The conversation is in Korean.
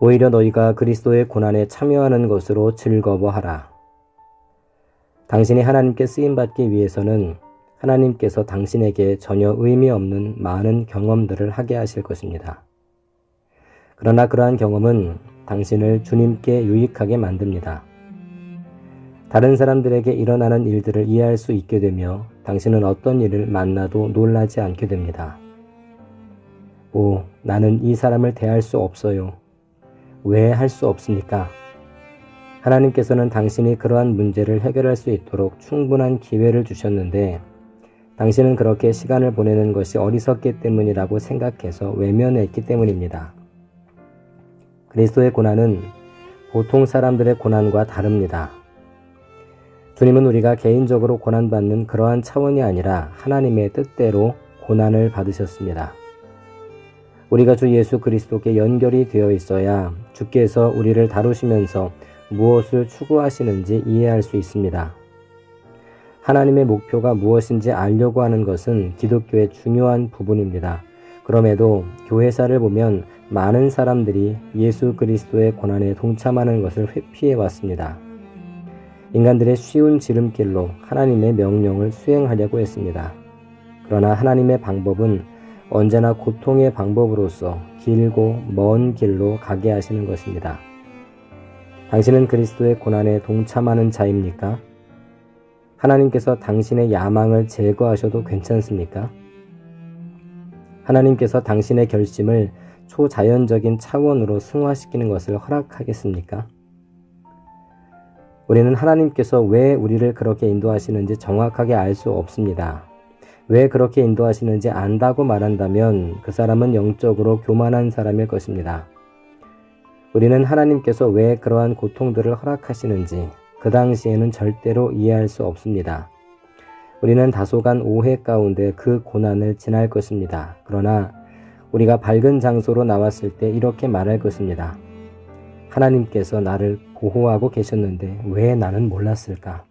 오히려 너희가 그리스도의 고난에 참여하는 것으로 즐거워하라. 당신이 하나님께 쓰임받기 위해서는 하나님께서 당신에게 전혀 의미 없는 많은 경험들을 하게 하실 것입니다. 그러나 그러한 경험은 당신을 주님께 유익하게 만듭니다. 다른 사람들에게 일어나는 일들을 이해할 수 있게 되며 당신은 어떤 일을 만나도 놀라지 않게 됩니다. 오, 나는 이 사람을 대할 수 없어요. 왜 할 수 없습니까? 하나님께서는 당신이 그러한 문제를 해결할 수 있도록 충분한 기회를 주셨는데 당신은 그렇게 시간을 보내는 것이 어리석기 때문이라고 생각해서 외면했기 때문입니다. 그리스도의 고난은 보통 사람들의 고난과 다릅니다. 주님은 우리가 개인적으로 고난받는 그러한 차원이 아니라 하나님의 뜻대로 고난을 받으셨습니다. 우리가 주 예수 그리스도께 연결이 되어 있어야 주께서 우리를 다루시면서 무엇을 추구하시는지 이해할 수 있습니다. 하나님의 목표가 무엇인지 알려고 하는 것은 기독교의 중요한 부분입니다. 그럼에도 교회사를 보면 많은 사람들이 예수 그리스도의 고난에 동참하는 것을 회피해 왔습니다. 인간들의 쉬운 지름길로 하나님의 명령을 수행하려고 했습니다. 그러나 하나님의 방법은 언제나 고통의 방법으로서 길고 먼 길로 가게 하시는 것입니다. 당신은 그리스도의 고난에 동참하는 자입니까? 하나님께서 당신의 야망을 제거하셔도 괜찮습니까? 하나님께서 당신의 결심을 초자연적인 차원으로 승화시키는 것을 허락하겠습니까? 우리는 하나님께서 왜 우리를 그렇게 인도하시는지 정확하게 알 수 없습니다. 왜 그렇게 인도하시는지 안다고 말한다면 그 사람은 영적으로 교만한 사람일 것입니다. 우리는 하나님께서 왜 그러한 고통들을 허락하시는지 그 당시에는 절대로 이해할 수 없습니다. 우리는 다소간 오해 가운데 그 고난을 지날 것입니다. 그러나 우리가 밝은 장소로 나왔을 때 이렇게 말할 것입니다. 하나님께서 나를 보호하고 계셨는데 왜 나는 몰랐을까?